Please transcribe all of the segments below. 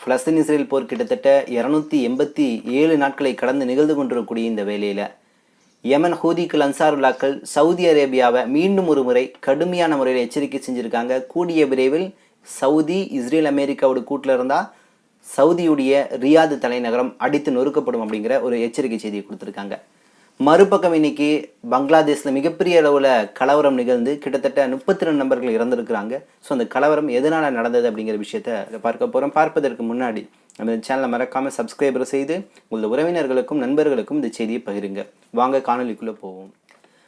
ஃபலஸ்தீன் Israel போர் கிட்டத்தட்ட இரநூத்தி எண்பத்தி ஏழு நாட்களை கடந்து நிகழ்ந்து கொண்டிருக்கக்கூடிய இந்த வேலையில் யமன் ஹூதிக்கள் அன்சாருல்லாக்கள் சவுதி அரேபியாவை மீண்டும் ஒரு முறை கடுமையான முறையில் எச்சரிக்கை செஞ்சுருக்காங்க. கூடிய விரைவில் சவுதி இஸ்ரேல் அமெரிக்காவோட கூட்டில் இருந்தால் சவுதியுடைய ரியாது தலைநகரம் அடித்து நொறுக்கப்படும் அப்படிங்கிற ஒரு எச்சரிக்கை செய்தியை கொடுத்துருக்காங்க. மறுபக்கம் இன்னைக்கு பங்களாதேஷில் மிகப்பெரிய அளவில் கலவரம் நிகழ்ந்து கிட்டத்தட்ட முப்பத்தி ரெண்டு நபர்கள் இறந்துருக்குறாங்க. ஸோ அந்த கலவரம் எதனால் நடந்தது அப்படிங்கிற விஷயத்த பார்க்க போகிறோம் பார்ப்பதற்கு முன்னாடி நம்ம சேனலை மறக்காமல் சப்ஸ்கிரைபர் செய்து உங்களது உறவினர்களுக்கும் நண்பர்களுக்கும் இந்த செய்தியை பகிருங்க. வாங்க காணொலிக்குள்ளே போவோம்.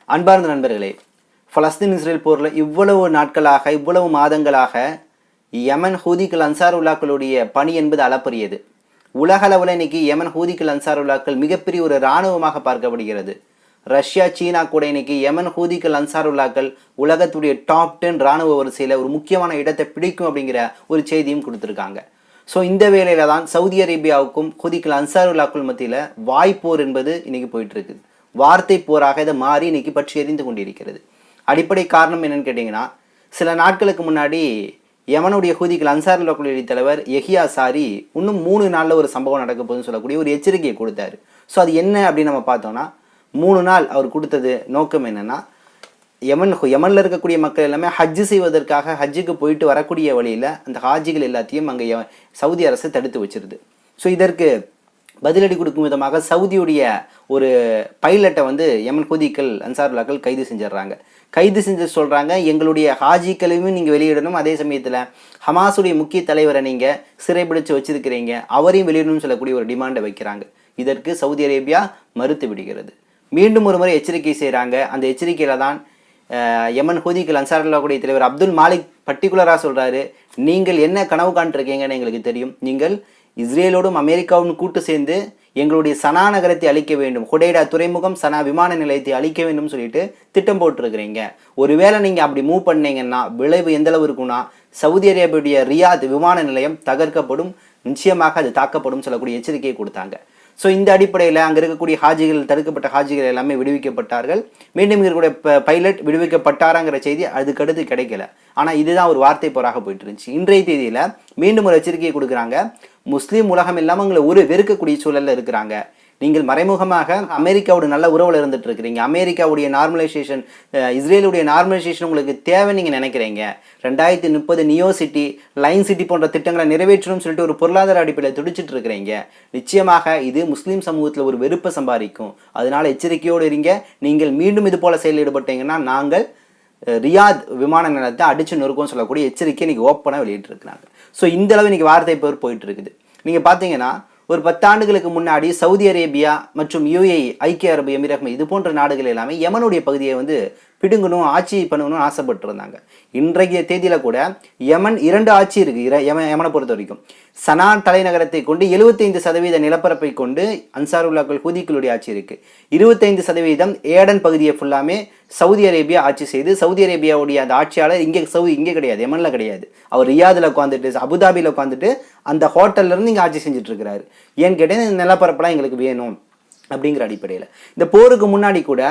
அன்பார்ந்த நண்பர்களே ஃபலஸ்தீன் இஸ்ரேல் போரில் இவ்வளவு நாட்களாக இவ்வளவு மாதங்களாக யமன் ஹூதிகள் அன்சார் உல்லாக்களுடைய பணி என்பது அளப்பரியது. உலகளவில் இன்னைக்கு யமன் ஹூதிகள் அன்சாருல்லாக்கள் மிகப்பெரிய ஒரு இராணுவமாக பார்க்கப்படுகிறது. ரஷ்யா சீனா கூட இன்னைக்கு யமன் ஹூதிகள் அன்சாருல்லாக்கள் உலகத்துடைய டாப் டென் இராணுவ வரிசையில் ஒரு முக்கியமான இடத்தை பிடிக்கும் அப்படிங்கிற ஒரு செய்தியும் கொடுத்துருக்காங்க. ஸோ இந்த வேளையில தான் சவுதி அரேபியாவுக்கும் ஹூதிகள் அன்சாருல்லாக்கள் மத்தியில் வாய்ப்போர் என்பது இன்னைக்கு போயிட்டு இருக்குது வார்த்தை போராக இதை மாறி இன்னைக்கு பற்றி எறிந்து கொண்டிருக்கிறது. அடிப்படை காரணம் என்னன்னு கேட்டிங்கன்னா சில நாட்களுக்கு முன்னாடி யமனுடைய ஹூதிகள் அன்சார் லோக்கலுடைய தலைவர் எஹியா சாரி இன்னும் மூணு நாளில் ஒரு சம்பவம் நடக்க போகுதுன்னு சொல்லக்கூடிய ஒரு எச்சரிக்கையை கொடுத்தாரு. ஸோ அது என்ன அப்படின்னு நம்ம பார்த்தோம்னா மூணு நாள் அவர் கொடுத்தது நோக்கம் என்னென்னா யமன் யமனில் இருக்கக்கூடிய மக்கள் எல்லாமே ஹஜ்ஜு செய்வதற்காக ஹஜ்ஜுக்கு போயிட்டு வரக்கூடிய வழியில் அந்த ஹாஜிகள் எல்லாத்தையும் அங்கே சவுதி அரசு தடுத்து வச்சிருது. ஸோ இதற்கு பதிலடி கொடுக்கும் விதமாக சவுதியுடைய ஒரு பைலட்டை வந்து யமன் ஹூதிக்கள் அன்சாருல்லாக்கள் கைது செஞ்சிடுறாங்க. கைது செஞ்சு சொல்கிறாங்க எங்களுடைய ஹாஜிக்களையும் நீங்கள் வெளியிடணும். அதே சமயத்தில் ஹமாஸுடைய முக்கிய தலைவரை நீங்கள் சிறைபிடிச்சு வச்சிருக்கிறீங்க. அவரையும் வெளியிடணும்னு சொல்லக்கூடிய ஒரு டிமாண்டை வைக்கிறாங்க. இதற்கு சவுதி அரேபியா மறுத்து விடுகிறது. மீண்டும் ஒரு முறை எச்சரிக்கை செய்கிறாங்க அந்த எச்சரிக்கையில் தான் அஹ், யமன் ஹூதிகள் அன்சாருல்லாவுடைய தலைவர் அப்துல் மாலிக் பர்டிகுலராக சொல்கிறாரு நீங்கள் என்ன கனவு காண்ட்ருக்கீங்கன்னு எங்களுக்கு தெரியும். நீங்கள் இஸ்ரேலோடும் அமெரிக்காவும் கூட்டு சேர்ந்து எங்களுடைய சனா நகரத்தை அழிக்க வேண்டும். ஹொடைடா துறைமுகம் சனா விமான நிலையத்தை அழிக்க வேண்டும் சொல்லிட்டு திட்டம் போட்டிருக்கிறீங்க. ஒருவேளை நீங்கள் அப்படி மூவ் பண்ணீங்கன்னா விளைவு எந்த அளவு இருக்கும்னா சவுதி அரேபியுடைய ரியாத் விமான நிலையம் தகர்க்கப்படும். நிச்சயமாக அது தாக்கப்படும் சொல்லக்கூடிய எச்சரிக்கையை கொடுத்தாங்க. ஸோ இந்த அடிப்படையில் அங்கே இருக்கக்கூடிய ஹாஜிகள் தடுக்கப்பட்ட ஹாஜிகள் எல்லாமே விடுவிக்கப்பட்டார்கள். மீண்டும் இருக்கக்கூடிய ப- பைலட் விடுவிக்கப்பட்டாராங்கிற செய்தி அதுக்கடுத்து கிடைக்கல. ஆனால் இதுதான் ஒரு வார்த்தை போராக போயிட்டு இருந்துச்சு. இன்றைய தேதியில் மீண்டும் ஒரு எச்சரிக்கையை கொடுக்குறாங்க. முஸ்லீம் உலகம் இல்லாமல் உங்களை ஒரு வெறுக்கக்கூடிய சூழலில் இருக்கிறாங்க. நீங்கள் மறைமுகமாக அமெரிக்காவோட நல்ல உறவில் இருந்துட்டு இருக்கிறீங்க. அமெரிக்காவுடைய நார்மலைசேஷன் இஸ்ரேலுடைய நார்மலைசேஷன் உங்களுக்கு தேவை நீங்கள் நினைக்கிறீங்க. ரெண்டாயிரத்தி முப்பது நியோ சிட்டி லைன் சிட்டி போன்ற திட்டங்களை நிறைவேற்றணும்னு சொல்லிட்டு ஒரு பொருளாதார அடிப்படையில் துடிச்சிட்டு இருக்கிறீங்க. நிச்சயமாக இது முஸ்லீம் சமூகத்தில் ஒரு வெறுப்பை சம்பாதிக்கும். அதனால எச்சரிக்கையோடு இருங்க. நீங்கள் மீண்டும் இது போல செயல் ஈடுபட்டீங்கன்னா நாங்கள் ரியாத் விமான நிலையத்தை அடிச்சு நொறுக்கும் சொல்லக்கூடிய எச்சரிக்கை நீங்கள் ஓப்பனாக வெளியிட்டிருக்கிறாங்க. ஸோ இந்த அளவு இன்றைக்கி வார்த்தை போர் போயிட்டு இருக்குது நீங்கள் பார்த்தீங்கன்னா ஒரு பத்தாண்டுகளுக்கு முன்னாடி சவுதி அரேபியா மற்றும் யுஏஇ ஐக்கிய அரபு எமிரகம் இது போன்ற நாடுகள் எல்லாமே யமனுடைய பகுதியை வந்து பிடுங்கணும் ஆட்சி பண்ணணும்னு ஆசைப்பட்டிருந்தாங்க. இன்றைய தேதியில் கூட யமன் இரண்டு ஆட்சி இருக்குது இர- யம யமனை பொறுத்த வரைக்கும். சனா தலைநகரத்தை கொண்டு 75% சதவீத நிலப்பரப்பை கொண்டு அன்சாருல்லாக்கள் ஹூதிக்களுடைய ஆட்சி இருக்குது இருபத்தைந்து சதவீதம் ஏடன் பகுதியை ஃபுல்லாமே சவுதி அரேபியா ஆட்சி செய்து சவுதி அரேபியாவுடைய அந்த ஆட்சியாளர் இங்கே சவுதி இங்கே கிடையாது எமனில் கிடையாது. அவர் ரியாதில் உட்காந்துட்டு அபுதாபியில் உட்காந்துட்டு அந்த ஹோட்டல்ல இருந்து இங்கே ஆட்சி செஞ்சுட்டு இருக்கிறாரு ஏன்னு கேட்டால் இந்த நிலப்பரப்பெல்லாம் எங்களுக்கு வேணும் அப்படிங்கிற அடிப்படையில். இந்த போருக்கு முன்னாடி கூட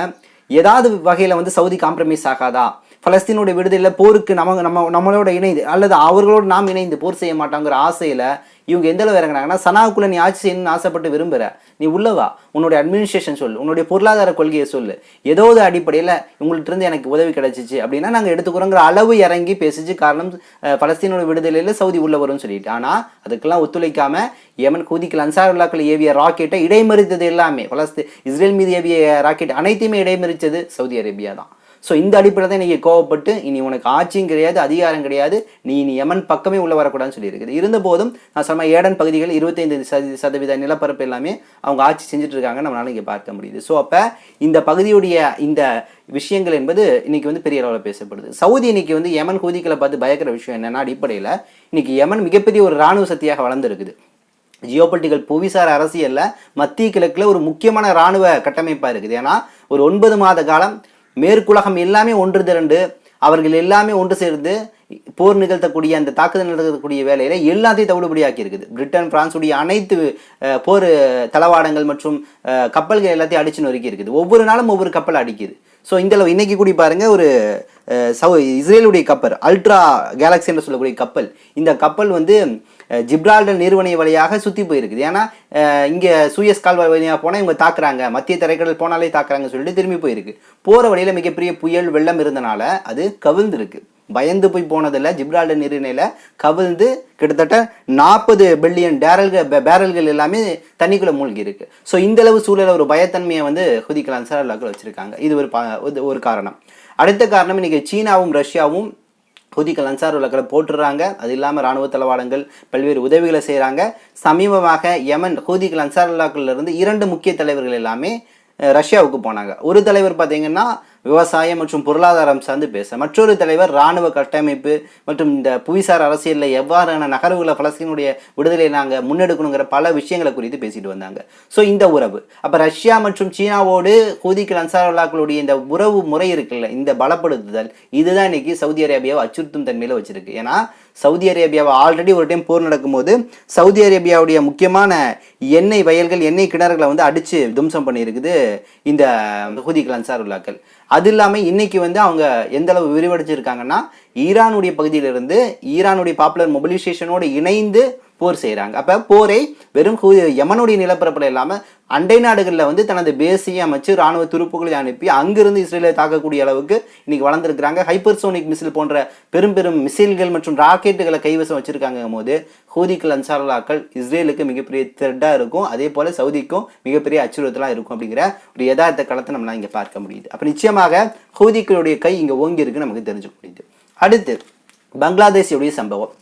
ஏதாவது வகையில் வந்து சவுதி காம்ப்ரமைஸ் ஆகாதா? பலஸ்தீனுடைய விடுதலையில் போருக்கு நம்ம நம்ம நம்மளோட இணைந்து அல்லது அவர்களோடு நாம் இணைந்து போர் செய்ய மாட்டோங்கிற ஆசையில் இவங்க எந்த அளவு இறங்குறாங்கன்னா சனாவுக்குள்ள நீ ஆட்சி செய்யணும்னு ஆசைப்பட்டு விரும்புகிற நீ உள்ளவா உன்னுடைய அட்மினிஸ்ட்ரேஷன் சொல்லு உன்னுடைய பொருளாதார கொள்கையை சொல்லு. ஏதோ ஒரு அடிப்படையில் உங்கள்கிட்ட இருந்து எனக்கு உதவி கிடைச்சிச்சு அப்படின்னா நாங்கள் எடுத்துக்கிறோங்கிற அளவு இறங்கி பேசிச்சு காரணம் பலஸ்தீனோட விடுதலையில் சவுதி உள்ள வரும்னு சொல்லிட்டு. ஆனால் அதுக்கெல்லாம் ஒத்துழைக்காமல் யமன் கூதிக்கல் அன்சாருல்லாக்கள் ஏவிய ராக்கெட்டை இடைமறித்தது எல்லாமே. பலஸ்தீன் இஸ்ரேல் மீது ஏவிய ராக்கெட் அனைத்தையுமே இடைமறித்தது சவுதி அரேபியா தான் ஸோ இந்த அடிப்படையில் தான் நீங்கள் கோவப்பட்டு இனி உனக்கு ஆட்சியும் கிடையாது அதிகாரம் கிடையாது நீ இனி யமன் பக்கமே உள்ள வரக்கூடாதுன்னு சொல்லியிருக்குது. இருந்த போதும் நான் சொன்ன ஏடன் பகுதிகள் இருபத்தைந்து சதி சதவீத நிலப்பரப்பு எல்லாமே அவங்க ஆட்சி செஞ்சுட்டு இருக்காங்க நம்மளால இங்கே பார்க்க முடியுது. ஸோ அப்போ இந்த பகுதியுடைய இந்த விஷயங்கள் என்பது இன்னைக்கு வந்து பெரிய அளவில் பேசப்படுது. சவுதி இன்னைக்கு வந்து யமன் ஹூதிகளை பார்த்து பயக்கிற விஷயம் என்னன்னா அடிப்படையில் இன்னைக்கு யமன் மிகப்பெரிய ஒரு ராணுவ சக்தியாக வளர்ந்துருக்குது. ஜியோபொலிட்டிக்கல் புவிசார் அரசியலில் மத்திய கிழக்கில் ஒரு முக்கியமான இராணுவ கட்டமைப்பாக இருக்குது. ஏன்னா ஒரு ஒன்பது மாத காலம் மேற்குலகம் எல்லாமே ஒன்று திரண்டு அவர்கள் எல்லாமே ஒன்று சேர்ந்து போர் நிகழ்த்தக்கூடிய அந்த தாக்குதல் நடத்தக்கூடிய வேலையில எல்லாத்தையும் தவிடுபடியாக்கி இருக்குது பிரிட்டன் பிரான்ஸுடைய அனைத்து போர் தளவாடங்கள் மற்றும் கப்பல்கள் எல்லாத்தையும் அடிச்சு நொறுக்கி இருக்குது ஒவ்வொரு நாளும் ஒவ்வொரு கப்பல் அடிக்குது. ஸோ இந்த அளவு இன்னைக்கு கூடி பாருங்கள் ஒரு சவு இஸ்ரேலுடைய கப்பல் அல்ட்ரா கேலக்ஸி என்று சொல்லக்கூடிய கப்பல். இந்த கப்பல் வந்து ஜிப்ரால்டர் நீர்வனை வழியாக சுற்றி போயிருக்குது. ஏன்னா இங்கே சூயஸ் கால்வாய் வழியாக போனால் இவங்க தாக்குறாங்க. மத்திய தரைக்கடல் போனாலே தாக்குறாங்கன்னு சொல்லிட்டு திரும்பி போயிருக்கு. போகிற வழியில மிகப்பெரிய புயல் வெள்ளம் இருந்தனால அது கவிழ்ந்துருக்கு. பயந்து போய் போனதில்ல ஜிப்ரால்டர் நீரிணையில் கவிழ்ந்து கிட்டத்தட்ட நாற்பது பில்லியன் டேரல்கள் பேரல்கள் எல்லாமே தண்ணிக்குள்ளே மூழ்கி இருக்கு. ஸோ இந்தளவு அளவு ஒரு பயத்தன்மையை வந்து ஹுதிக்கல் அன்சாரல்லாக்கள் வச்சுருக்காங்க. இது ஒரு பா- ஒரு காரணம். அடுத்த காரணம் இன்றைக்கி சீனாவும் ரஷ்யாவும் ஹூதிகள் அன்சார் உலகளை போட்டுடுறாங்க அது இல்லாமல் ராணுவ தளவாடங்கள் பல்வேறு உதவிகளை செய்கிறாங்க சமீபமாக யமன் ஹூதிகள் அன்சாருல்லாக்கள்ல இருந்து இரண்டு முக்கிய தலைவர்கள் எல்லாமே ரஷ்யாவுக்கு போனாங்க. ஒரு தலைவர் பார்த்தீங்கன்னா விவசாயம் மற்றும் பொருளாதாரம் சார்ந்து பேச. மற்றொரு தலைவர் இராணுவ கட்டமைப்பு மற்றும் இந்த புவிசார் அரசியலில் எவ்வாறான நகர்வுகளை பலஸ்தீனுடைய விடுதலை நாங்கள் முன்னெடுக்கணுங்கிற பல விஷயங்களை குறித்து பேசிட்டு வந்தாங்க. ஸோ இந்த உறவு. அப்போ ரஷ்யா மற்றும் சீனாவோடு ஹூதிகள் அன்சாரல்லாக்களுடைய இந்த உறவு முறை இருக்குல்ல இந்த பலப்படுத்துதல் இதுதான் இன்னைக்கு சவுதி அரேபியாவை அச்சுறுத்தும் தன்மையில் வச்சிருக்கு. ஏன்னா சவுதி அரேபியாவை ஆல்ரெடி ஒரு டைம் போர் நடக்கும்போது சவுதி அரேபியாவுடைய முக்கியமான எண்ணெய் வயல்கள் எண்ணெய் கிணறுகளை வந்து அடித்து தும்சம் பண்ணியிருக்குது இந்த ஹூதிகள் அன்சாருல்லாக்கள். அது இல்லாமல் இன்றைக்கி வந்து அவங்க எந்தளவு விரிவடைச்சிருக்காங்கன்னா ஈரானுடைய பகுதியிலிருந்து ஈரானுடைய பாப்புலர் மொபிலைசேஷனோடு இணைந்து போர் செய்கிறாங்க அப்போ போரை வெறும் ஹூ- யமனுடைய நிலப்பரப்பில் இல்லாமல் அண்டை நாடுகளில் வந்து தனது பேஸையும் அமைச்சு ராணுவ துருப்புகளை அனுப்பி அங்கிருந்து இஸ்ரேலை தாக்கக்கூடிய அளவுக்கு இன்னைக்கு வளர்ந்துருக்கிறாங்க. ஹைப்பர்சோனிக் மிசில் போன்ற பெரும் பெரும் மிசைல்கள் மற்றும் ராக்கெட்டுகளை கைவசம் வச்சிருக்காங்க போது ஹூதிக்கள் அன்சாரலாக்கள் இஸ்ரேலுக்கு மிகப்பெரிய த்ரெட்டாக இருக்கும். அதே போல் சவுதிக்கும் மிகப்பெரிய அச்சுறுத்தலாக இருக்கும் அப்படிங்கிற ஒரு யதார்த்த களத்தை நம்மளால் இங்கே பார்க்க முடியுது. அப்போ நிச்சயமாக ஹூதிக்களுடைய கை இங்கே ஓங்கி இருக்குன்னு நமக்கு தெரிஞ்சுக்க முடியுது. அடுத்து பங்களாதேஷுடைய சம்பவம்.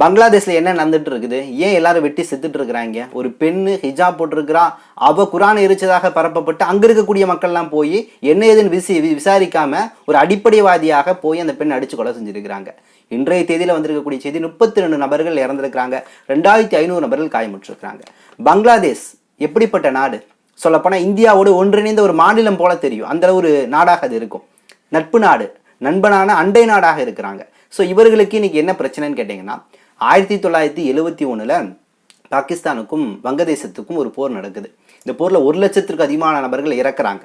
பங்களாதேஷ்ல என்ன நடந்துட்டு இருக்குது? ஏன் எல்லாரும் வெட்டி செத்துட்டு இருக்கிறாங்க? ஒரு பெண்ணு ஹிஜாப் போட்டிருக்கிறா அவ குரான் எரிச்சதாக பரப்பப்பட்டு அங்க இருக்கக்கூடிய மக்கள்லாம் போய் என்ன ஏதுன்னு விசி வி- விசாரிக்காம ஒரு அடிப்படைவாதியாக போய் அந்த பெண் அடிச்சு கொலை செஞ்சிருக்கிறாங்க. இன்றைய தேதியில வந்திருக்கக்கூடிய செய்தி முப்பத்தி ரெண்டு நபர்கள் இறந்திருக்கிறாங்க. ரெண்டாயிரத்தி ஐநூறு நபர்கள் காயமுற்றிருக்கிறாங்க. பங்களாதேஷ் எப்படிப்பட்ட நாடு? சொல்லப்போனா இந்தியாவோடு ஒன்றிணைந்த ஒரு மாநிலம் போல தெரியும். அந்த ஒரு நாடாக அது இருக்கும். நட்பு நாடு நண்பனான அண்டை நாடாக இருக்கிறாங்க. ஸோ இவர்களுக்கு இன்னைக்கு என்ன பிரச்சனைன்னு கேட்டிங்கன்னா ஆயிரத்தி தொள்ளாயிரத்தி எழுவத்தி ஒன்றில் பாகிஸ்தானுக்கும் வங்கதேசத்துக்கும் ஒரு போர் நடக்குது. இந்த போரில் ஒரு லட்சத்திற்கு அதிகமான நபர்கள் இறக்குறாங்க.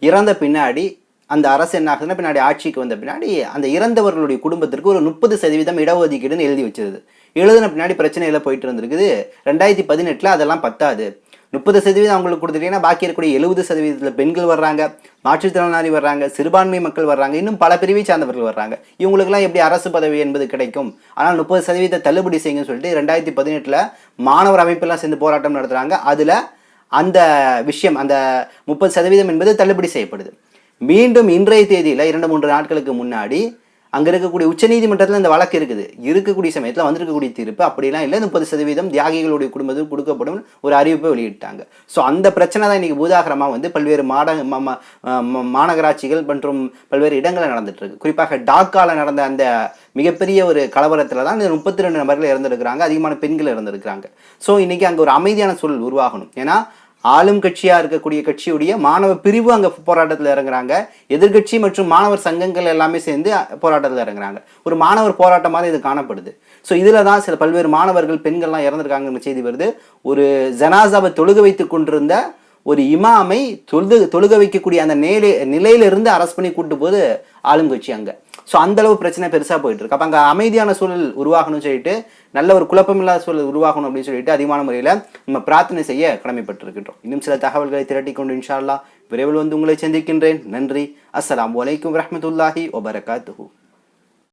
இறந்த பின்னாடி அந்த அரசு என்ன ஆகுதுன்னா பின்னாடி ஆட்சிக்கு வந்த பின்னாடி அந்த இறந்தவர்களுடைய குடும்பத்திற்கு ஒரு முப்பது சதவீதம் இடஒதுக்கீடுன்னு எழுதி வச்சிருது. எழுதின பின்னாடி பிரச்சனையில் போயிட்டு இருந்திருக்குது. ரெண்டாயிரத்தி பதினெட்டில் அதெல்லாம் பத்தாது. முப்பது சதவீதம் அவங்களுக்கு கொடுத்துட்டீங்கன்னா பாக்கி இருக்கக்கூடிய எழுபது சதவீதத்தில் பெண்கள் வர்றாங்க மாற்றுத்திறனாளி வர்றாங்க சிறுபான்மை மக்கள் வர்றாங்க இன்னும் பல பிரிவை சார்ந்தவர்கள் வர்றாங்க. இவங்களுக்குலாம் எப்படி அரசு பதவி என்பது கிடைக்கும்? ஆனால் முப்பது சதவீத தள்ளுபடி செய்யுங்கன்னு சொல்லிட்டு ரெண்டாயிரத்தி பதினெட்டில் மாணவர் அமைப்பெல்லாம் சேர்ந்து போராட்டம் நடத்துகிறாங்க அதில் அந்த விஷயம் அந்த முப்பது சதவீதம் என்பது தள்ளுபடி செய்யப்படுது. மீண்டும் இன்றைய தேதியில் இரண்டு மூன்று நாட்களுக்கு முன்னாடி அங்கே இருக்கக்கூடிய உச்சநீதிமன்றத்தில் இந்த வழக்கு இருக்குது. இருக்கக்கூடிய சமயத்தில் வந்திருக்கக்கூடிய தீர்ப்பு அப்படிலாம் இல்லை. முப்பது சதவீதம் தியாகிகளுடைய குடும்பத்துக்கு கொடுக்கப்படும் ஒரு அறிவிப்பை வெளியிட்டாங்க. ஸோ அந்த பிரச்சனை தான் இன்றைக்கி பூதாகரமாக வந்து பல்வேறு மாட ம- மாநகராட்சிகள் மற்றும் பல்வேறு இடங்களில் நடந்துட்டுருக்கு குறிப்பாக டாக்காவில் நடந்த அந்த மிகப்பெரிய ஒரு கலவரத்தில் தான் இந்த முப்பத்தி ரெண்டு நபர்கள் இறந்துருக்கிறாங்க. அதிகமான பெண்கள் இறந்துருக்கிறாங்க. ஸோ இன்றைக்கி அங்கே ஒரு அமைதியான சூழல் உருவாகணும். ஏன்னா ஆளும் கட்சியாக இருக்கக்கூடிய கட்சியுடைய மாணவ பிரிவு அங்கே போராட்டத்தில் இறங்குறாங்க. எதிர்க்கட்சி மற்றும் மாணவர் சங்கங்கள் எல்லாமே சேர்ந்து போராட்டத்தில் இறங்குறாங்க. ஒரு மாணவர் போராட்டமாக இது காணப்படுது. ஸோ இதில் தான் சில பல்வேறு மாணவர்கள் பெண்கள்லாம் இறந்துருக்காங்கன்னு செய்தி வருது. ஒரு ஜனாசாவை தொழுக வைத்து கொண்டிருந்த ஒரு இமாமை தொழுது தொழுக வைக்கக்கூடிய அந்த நிலை நிலையிலிருந்து அரெஸ்ட் பண்ணி கூட்டு போது ஆளுங்கட்சி அங்கே. ஸோ அந்தளவு பிரச்சனை பெருசாக போயிட்டு இருக்கு அப்போ அங்கே அமைதியான சூழல் உருவாகணும்னு சொல்லிட்டு நல்ல ஒரு குழப்பமில்லாத சூழல் உருவாகணும் அப்படின்னு சொல்லிட்டு அதிகமான முறையில் நம்ம பிரார்த்தனை செய்ய கடமைப்பட்டிருக்கின்றோம். இன்னும் சில தகவல்களை திரட்டி கொண்டு இன்ஷால்லா விரைவில் வந்து உங்களை சந்திக்கின்றேன். நன்றி. அஸ்லாம் வலைக்கம் வரமத்துல்லாஹி வபரகாத்துஹு.